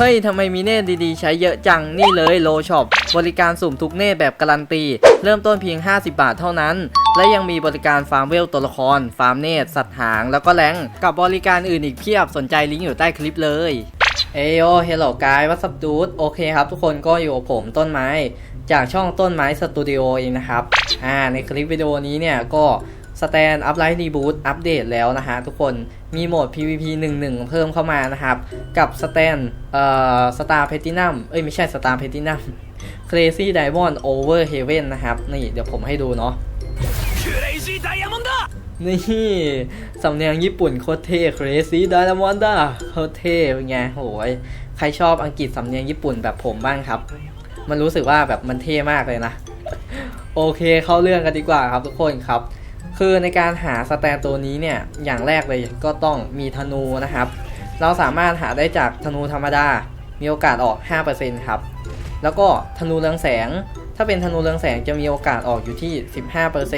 เฮ้ยทำไมมีเนตดีๆ ใช้เยอะจังนี่เลยโลช็อปบริการสุ่มทุกเนตแบบการันตี เริ่มต้นเพียง 50 บาทเท่านั้น และยังมีบริการฟาร์มเวลตัวละคร ฟาร์มเนตสัตว์หาง แล้วก็แรงกับบริการอื่นอีกเพียบสนใจลิงก์อยู่ใต้คลิปเลยเอโอเฮลโลกายวัสดูดโอเคครับทุกคนก็อยู่กับผมต้นไม้ จากช่องต้นไม้สตูดิโอเองนะครับอ่าในคลิปวิดีโอนี้เนี่ยก็สแตนอัพไลท์รีบูตอัปเดตแล้วนะฮะทุกคน มีโหมด PVP 1-1 เพิ่มเข้ามานะครับ กับสแตนเอ่อสตาร์เพตินัมเอ้ยไม่ใช่สตาร์เพตินัมเควซี่ได Diamond เวอร์เฮเว่นนะครับ นี่เดี๋ยวผมให้ดูเนาะ Diamond นี่สำเนียงญี่ปุ่นโคตรเท่เ Crazy Diamond โคตรเท่เป็นไงโหยใครชอบอังกฤษสำเนียงญี่ปุ่นแบบผมบ้างครับ มันรู้สึกว่าแบบมันเท่มากเลยนะ โอเคเข้าเรื่องกันดีกว่าครับทุกคนครับ คือในการหาสแตนตัวนี้เนี่ยอย่างแรกเลยก็ต้องมีธนูนะครับ เราสามารถหาได้จากธนูธรรมดา มีโอกาสออก 5%ครับ แล้วก็ธนูเรืองแสง ถ้าเป็นธนูเรืองแสงจะมีโอกาสออกอยู่ที่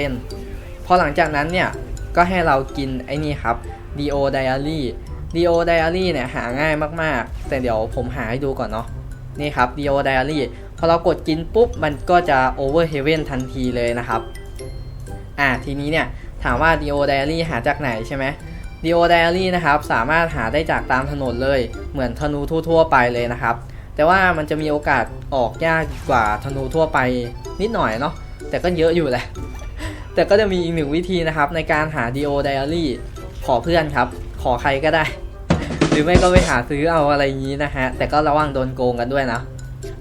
15%พอหลังจากนั้นเนี่ยก็ให้เรากินไอ้นี่ครับ Dio Diary Dio Diary เนี่ยหาง่ายมากๆ แต่เดี๋ยวผมหาให้ดูก่อนเนาะนี่ครับ Dio Diary พอเรากดกินปุ๊บมันก็จะ Over Heaven ทันทีเลยนะครับ อ่าทีนี้เนี่ยถามว่า Dio Diary หาจากไหนใช่ไหม Dio Diary นะครับสามารถหาได้จากตามถนนเลยเหมือนธนูทั่วๆไปเลยนะครับ แต่ว่ามันจะมีโอกาสออกยากกว่าธนูทั่วไปนิดหน่อยเนาะแต่ก็เยอะอยู่แหละแต่ก็จะมีอีกหนึ่งวิธีนะครับ ในการหา Dio Diary ขอเพื่อนครับ ขอใครก็ได้ หรือไม่ก็ไปหาซื้อเอาอะไรอย่างนี้นะฮะแต่ก็ระวังโดนโกงกันด้วยนะ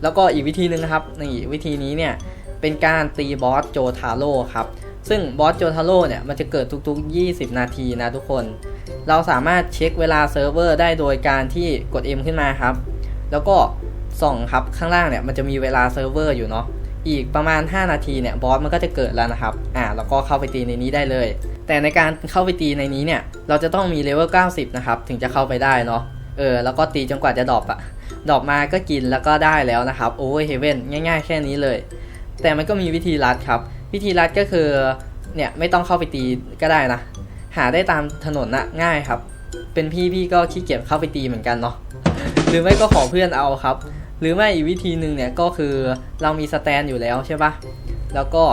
แล้วก็อีกวิธีหนึ่งนะครับนี่วิธีนี้เนี่ยเป็นการตีบอสโจทาโร่ครับ ซึ่งบอสโจทาโร่เนี่ยมันจะเกิดทุกๆ 20 นาทีนะทุกคน เราสามารถเช็คเวลาเซิร์ฟเวอร์ได้โดยการที่กด M ขึ้นมาครับ แล้วก็ส่องครับข้างล่างเนี่ยมันจะมีเวลาเซิร์ฟเวอร์อยู่เนาะอีกประมาณ 5 นาทีเนี่ยบอสมันก็จะเกิดแล้วนะครับ อ่าแล้วก็เข้าไปตีในนี้ได้เลย แต่ในการเข้าไปตีในนี้เนี่ย เราจะต้องมีเลเวล 90 นะครับ ถึงจะเข้าไปได้เนาะ เออ แล้วก็ตีจนกว่าจะดรอปอะดรอปมาก็กินแล้วก็ได้แล้วนะครับ โอเวอร์เฮเว่นง่าย ๆ แค่นี้เลย แต่มันก็มีวิธีลัดครับ วิธีลัดก็คือเนี่ยไม่ต้องเข้าไปตีก็ได้นะ หาได้ตามถนนนะง่ายครับ เป็นพี่พี่ก็ขี้เกียจเข้าไปตีเหมือนกันเนาะหรือไม่ก็ขอเพื่อนเอาครับ หรือไม่อีกวิธีหนึ่งเนี่ยก็คือเรามีสแตนอยู่แล้วใช่ปะแล้วก็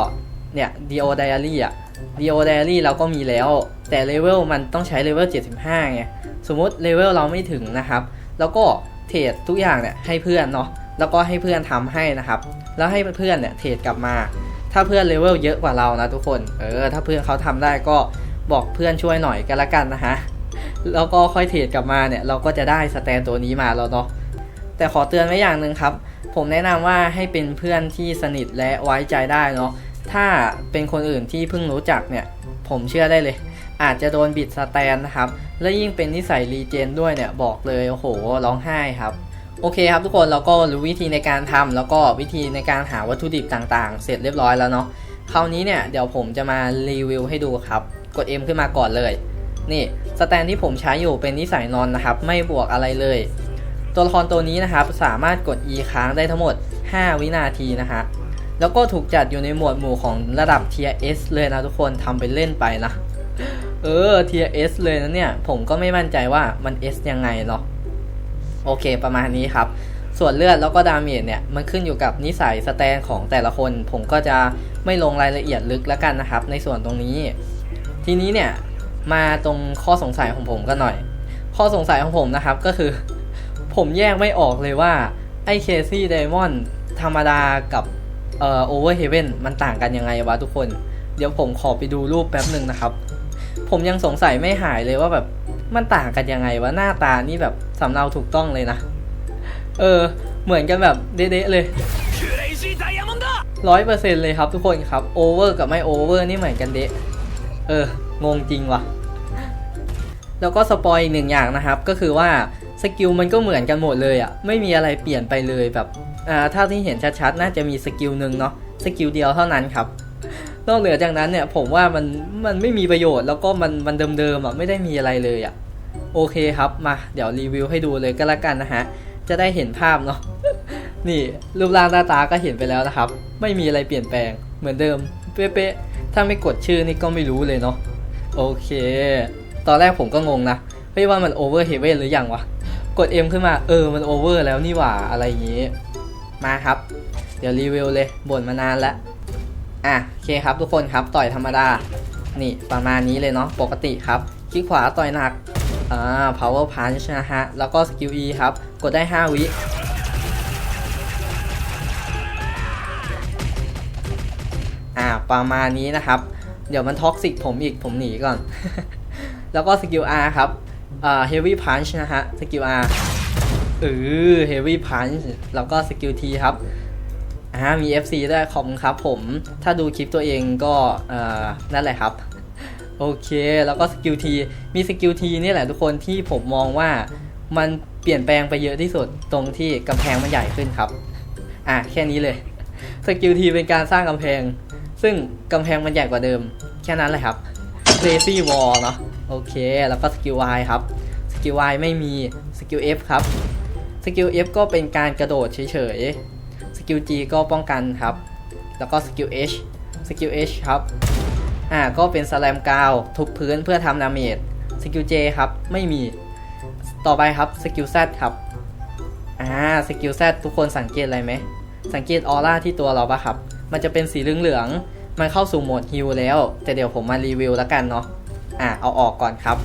เนี่ย Dio Diary อะ Dio Diary เราก็มีแล้ว แต่เลเวลมันต้องใช้เลเวล75ไงสมมติเลเวลเราไม่ถึงนะครับ แล้วก็เทรดทุกอย่างเนี่ยให้เพื่อนเนาะแล้วก็ให้เพื่อนทำให้นะครับ แล้วให้เพื่อนเนี่ยเทรดกลับมา ถ้าเพื่อนเลเวลเยอะกว่าเรานะทุกคน เออ ถ้าเพื่อนเขาทำได้ก็บอกเพื่อนช่วยหน่อยกันละกันนะฮะ แล้วก็ค่อยเทรดกลับมาเนี่ย เราก็จะได้สแตนตัวนี้มาแล้วเนาะ แต่ขอเตือนไว้อย่างหนึ่งครับ ผมแนะนำว่าให้เป็นเพื่อนที่สนิทและไว้ใจได้เนาะ ถ้าเป็นคนอื่นที่เพิ่งรู้จักเนี่ย ผมเชื่อได้เลย อาจจะโดนบิดสแตนนะครับ และยิ่งเป็นนิสัยรีเจนด้วยเนี่ยบอกเลยโอ้โหร้องไห้ครับ โอเคครับทุกคนเราก็รู้วิธีในการทำแล้วก็วิธีในการหาวัตถุดิบต่างๆ เสร็จเรียบร้อยแล้วเนาะคราวนี้เนี่ยเดี๋ยวผมจะมารีวิวให้ดูครับ กด M ขึ้นมาก่อนเลย นี่สแตนที่ผมใช้อยู่เป็นนิสัยนอนนะครับ ไม่บวกอะไรเลย ตัวละครตัวนี้นะครับสามารถกด E ค้างได้ทั้งหมด 5 วินาทีนะฮะแล้วก็ถูกจัดอยู่ในหมวดหมู่ของระดับ Tier S เลยนะทุกคนทำไปเล่นไปนะ เออ Tier S เลยนะเนี่ย ผมก็ไม่มั่นใจว่ามัน S ยังไงเนาะ โอเคประมาณนี้ครับ ส่วนเลือดแล้วก็ดาเมจเนี่ย มันขึ้นอยู่กับนิสัยสแตนของแต่ละคน ผมก็จะไม่ลงรายละเอียดลึกแล้วกันนะครับ ในส่วนตรงนี้ ทีนี้เนี่ย มาตรงข้อสงสัยของผมกันหน่อย ข้อสงสัยของผมนะครับก็คือ ผมแยกไม่ออกเลยว่า ไอ้เคซี่ไดมอนด์ธรรมดากับเอ่อโอเวอร์เฮเว่นมันต่างกันยังไงวะทุกคน เดี๋ยวผมขอไปดูรูปแป๊บหนึ่งนะครับ ผมยังสงสัยไม่หายเลยว่าแบบ มันต่างกันยังไงวะหน้าตานี่แบบสำเนาถูกต้องเลยนะ เออ เหมือนกันแบบเด๊ะเลยร้อยเปอร์เซ็นต์เลยครับทุกคนครับโอเวอร์กับไม่โอเวอร์นี่เหมือนกันเด๊ะเออ งงจริงวะแล้วก็สปอยอีกหนึ่งอย่างนะครับ ก็คือว่าสกิลมันก็เหมือนกันหมดเลยอะ ไม่มีอะไรเปลี่ยนไปเลยแบบอ่าถ้าที่เห็นชัดๆ น่าจะมีสกิลหนึ่งเนาะสกิลเดียวเท่านั้นครับ นอกเหนือจากนั้นเนี่ยผมว่ามันมันไม่มีประโยชน์แล้วก็มันมันเดิมๆอะไม่ได้มีอะไรเลยอะโอเคครับมาเดี๋ยวรีวิวให้ดูเลยก็แล้วกันนะฮะจะได้เห็นภาพเนาะนี่รูปร่างหน้าตาก็เห็นไปแล้วนะครับ ไม่มีอะไรเปลี่ยนแปลงเหมือนเดิมเป๊ะๆถ้าไม่กดชื่อนี่ก็ไม่รู้เลยเนาะโอเค ตอนแรกผมก็งงนะเฮ้ยว่ามันโอเวอร์เฮเวนหรือยังวะกด M ขึ้นมาเออมันโอเวอร์แล้วนี่หว่าอะไรอย่างงี้ มาครับ เดี๋ยวรีวิวเลยบ่นมานานแล้ว อะโอเคครับทุกคนครับต่อยธรรมดา นี่ประมาณนี้เลยเนาะปกติครับคลิกขวาต่อยหนักอ่า power punch นะฮะ แล้วก็ skill E ครับ กดได้ 5 วิอ่าประมาณนี้นะครับ เดี๋ยวมันท็อกซิกผมอีกผมหนีก่อน แล้วก็ skill R ครับอ่า heavy punch นะฮะ skill R เออ heavy punch แล้วก็ skill T ครับ อ่ามี FC ด้วยขอบคุณครับผม ถ้าดูคลิปตัวเองก็เอ่อนั่นแหละครับ โอเค แล้วก็สกิลทีมีสกิลทีนี่แหละทุกคนที่ผมมองว่ามันเปลี่ยนแปลงไปเยอะที่สุดตรงที่กำแพงมันใหญ่ขึ้นครับ อะแค่นี้เลยสกิลทีเป็นการสร้างกำแพง ซึ่งกำแพงมันใหญ่กว่าเดิม แค่นั้นเลยครับ Crazy Wall เนาะโอเค แล้วก็สกิล Y ครับสกิล Y ไม่มีสกิล F ครับสกิล F ก็เป็นการกระโดดเฉย กิล G ก็ป้องกันครับ แล้วก็สกิล H สกิล H ครับ อ่า ก็เป็นสแลมกาวทุบพื้นเพื่อทำดาเมจ สกิล J ครับ ไม่มี ต่อไปครับ สกิล Z ครับ อ่า สกิล Z ทุกคนสังเกตอะไรไหม สังเกตออร่าที่ตัวเราปะครับ มันจะเป็นสีเหลืองๆ มันเข้าสู่โหมดฮิลแล้ว แต่เดี๋ยวผมมารีวิวแล้วกันเนาะ อ่า เอาออกก่อนครับ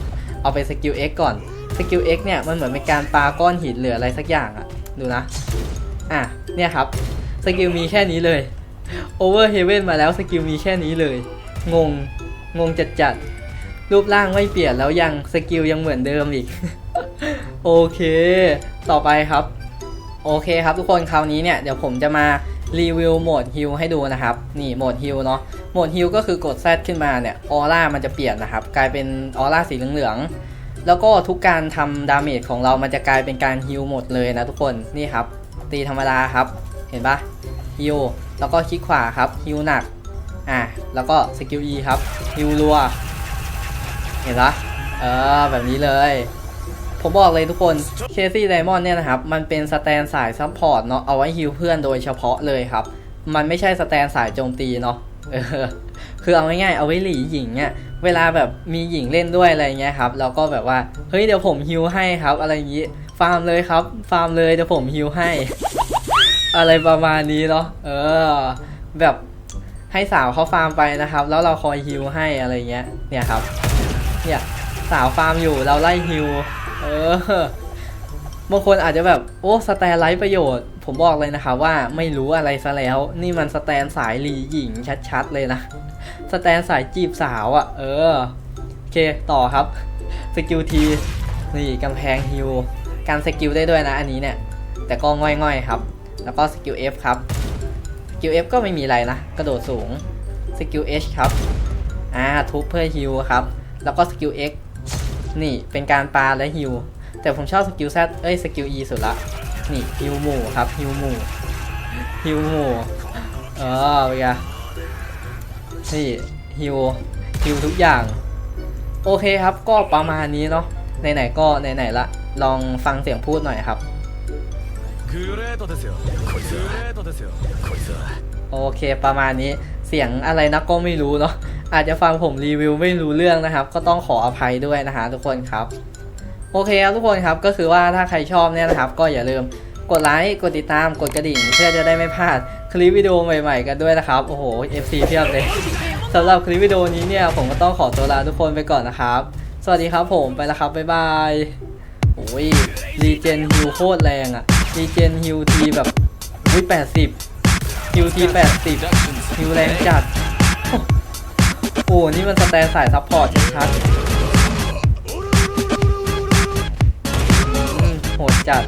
เอาไปสกิล X ก่อน สกิล X เนี่ย มันเหมือนเป็นการปาก้อนหินหรืออะไรสักอย่างอะดูนะ อะเนี่ยครับสกิลมีแค่นี้เลย Over Heaven มาแล้วสกิลมีแค่นี้เลย งง งงจัดจัดรูปร่างไม่เปลี่ยนแล้วยังสกิลยังเหมือนเดิมอีก โอเค ต่อไปครับ โอเคครับทุกคนคราวนี้เนี่ยเดี๋ยวผมจะมารีวิวโหมดฮิลให้ดูนะครับ นี่โหมดฮิลเนาะโหมดฮิลก็คือกด Z ขึ้นมาเนี่ยออร่ามันจะเปลี่ยนนะครับ กลายเป็นออร่าสีเหลืองๆแล้วก็ทุกการทำดาเมจของเรามันจะกลายเป็นการฮิลหมดเลยนะทุกคนนี่ครับ ตีธรรมดาครับ เห็นปะฮิลแล้วก็คลิกขวาครับฮิลหนัก อะแล้วก็สกิล E ครับฮิลรัว เห็นปะเออแบบนี้เลย ผมบอกเลยทุกคนเคซี่ไดมอนด์เนี่ยนะครับ มันเป็นสแตนสายซัพพอร์ตเนาะเอาไว้ฮิลเพื่อนโดยเฉพาะเลยครับ มันไม่ใช่สแตนสายโจมตีเนาะเออคือเอาง่ายๆเอาไว้หลีหญิงเนี่ยเวลาแบบมีหญิงเล่นด้วยอะไรเงี้ยครับเราก็แบบว่าเฮ้ยเดี๋ยวผมฮิลให้ครับอะไรอย่างงี้ ฟาร์มเลยครับ ฟาร์มเลยเดี๋ยวผมฮิลให้ อะไรประมาณนี้เนาะเออ แบบให้สาวเขาฟาร์มไปนะครับ แล้วเราคอยฮิลให้อะไรเงี้ย เนี่ยครับ เนี่ยสาวฟาร์มอยู่เราไล่ฮิลเออบางคนอาจจะแบบโอ้สแตนไร้ประโยชน์ ผมบอกเลยนะคะว่าไม่รู้อะไรซะแล้ว นี่มันสแตนสายหลีหญิงชัดๆเลยนะสแตนสายจีบสาวอะ่ะ เออ โอเค ต่อครับ สกิลที นี่กำแพงฮิล การสกิลได้ด้วยนะอันนี้เนี่ย แต่ก็ง่อยๆครับ แล้วก็สกิล F ครับ สกิล F ก็ไม่มีอะไรนะ กระโดดสูง สกิล H ครับ อ่า ทุบเพื่อฮิลครับ แล้วก็สกิล X นี่เป็นการปาและฮิลแต่ผมชอบสกิล Z เอ้ย สกิล E สุดละ นี่ฮิลหมู่ครับฮิลหมู่ฮิลหมู่เออเป็นไงนี่ฮิลฮิลทุกอย่าง โอเคครับก็ประมาณนี้เนาะไหนๆก็ไหนๆละ ลองฟังเสียงพูดหน่อยครับ โอเคประมาณนี้เสียงอะไรนะก็ไม่รู้เนาะอาจจะฟังผมรีวิวไม่รู้เรื่องนะครับ ก็ต้องขออภัยด้วยนะฮะทุกคนครับ โอเคครับทุกคนครับก็คือว่าถ้าใครชอบเนี่ยนะครับ ก็อย่าลืมกดไลค์กดติดตามกดกระดิ่ง เพื่อจะได้ไม่พลาดคลิปวิดีโอใหม่ๆกันด้วยนะครับ โอ้โห FC เพียบเลยสำหรับคลิปวิดีโอนี้เนี่ยผมก็ต้องขอตัวลาทุกคนไปก่อนนะครับ สวัสดีครับผมไปแล้วครับบ๊ายบาย โอ้ยรีเจนฮิวโคตรแรงอะรีเจนฮิวทีแบบวิแปดสิบฮิวทีแปดสิบฮิวแรงจัด โอ้โหนี่มันสแตนสายซัพพอร์ตชัดชัดโหดจัด